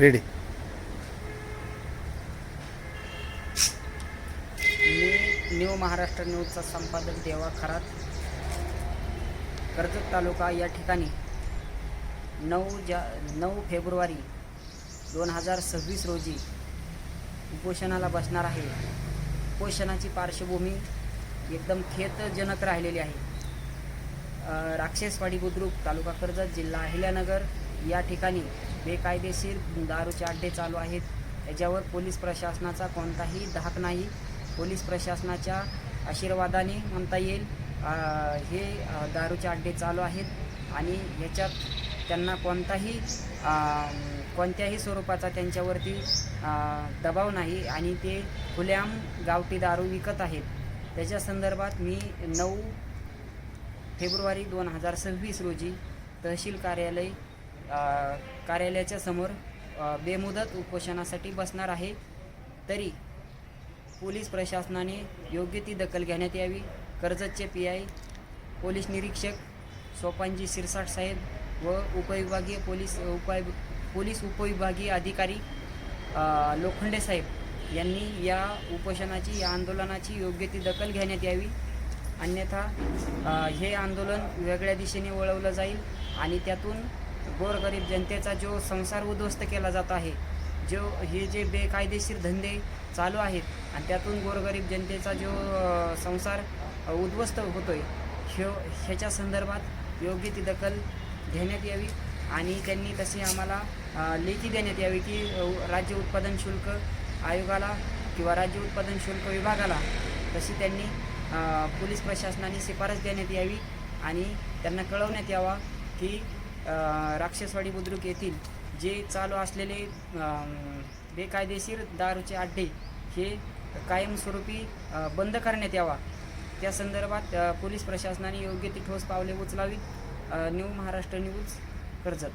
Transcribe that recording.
Ready मी new Maharashtra न्यूजचा संपादक देवा खरात. कर्जत तालुका या ठिकाणी नऊ जा नऊ फेब्रुवारी दोन हजार सव्वीस रोजी उपोषणाला बसणार आहे. उपोषणाची पार्श्वभूमी एकदम खेतजनक राहिलेली आहे. राक्षसवाडी बुद्रुक तालुका कर्जत जिल्हा अहिल्यानगर या ठिकाणी बेकायदेशीर दारूचे अड्डे चालू आहेत. याच्यावर पोलीस प्रशासनाचा कोणताही धाक नाही. पोलीस प्रशासनाच्या आशीर्वादाने म्हणता येईल हे दारूचे अड्डे चालू आहेत. आणि ह्याच्यात त्यांना कोणताही कोणत्याही स्वरूपाचा त्यांच्यावरती दबाव नाही आणि ते खुल्याम गावठी दारू विकत आहेत. त्याच्या संदर्भात मी नऊ फेब्रुवारी दोन हजार सव्वीस रोजी तहसील कार्यालय कार्यालयाच्या समोर बेमुदत उपोषणासाठी बसणार आहे. तरी पोलीस प्रशासनाने योग्य ती दखल घेण्यात यावी. कर्जतचे पी आय पोलीस निरीक्षक सोपानजी सिरसाट साहेब व उपविभागीय पोलीस उपाय पोलीस उपविभागीय अधिकारी लोखंडे साहेब यांनी या उपोषणाची या आंदोलनाची योग्य ती दखल घेण्यात यावी. अन्यथा हे आंदोलन वेगळ्या दिशेने वळवलं जाईल आणि त्यातून गोरगरीब जनतेचा जो संसार उद्ध्वस्त केला जात आहे जो हे जे बेकायदेशीर धंदे चालू आहेत आणि त्यातून गोरगरीब जनतेचा जो संसार उद्ध्वस्त उद्ध्वस्त होतोय ह्यो ह्याच्या संदर्भात योग्य ती दखल घेण्यात यावी आणि त्यांनी तशी आम्हाला लेखी देण्यात यावी की राज्य उत्पादन शुल्क आयोगाला किंवा राज्य उत्पादन शुल्क विभागाला तशी त्यांनी पोलीस प्रशासनाने शिफारस देण्यात यावी आणि त्यांना कळवण्यात यावा की राक्षसवाडी बुद्रुक येथील जे चालू असलेले बेकायदेशीर दारूचे अड्डे हे कायमस्वरूपी बंद करण्यात यावा. त्या संदर्भात पोलीस प्रशासनाने योग्य ती ठोस पावले उचलावीत. New Maharashtra news Karjat.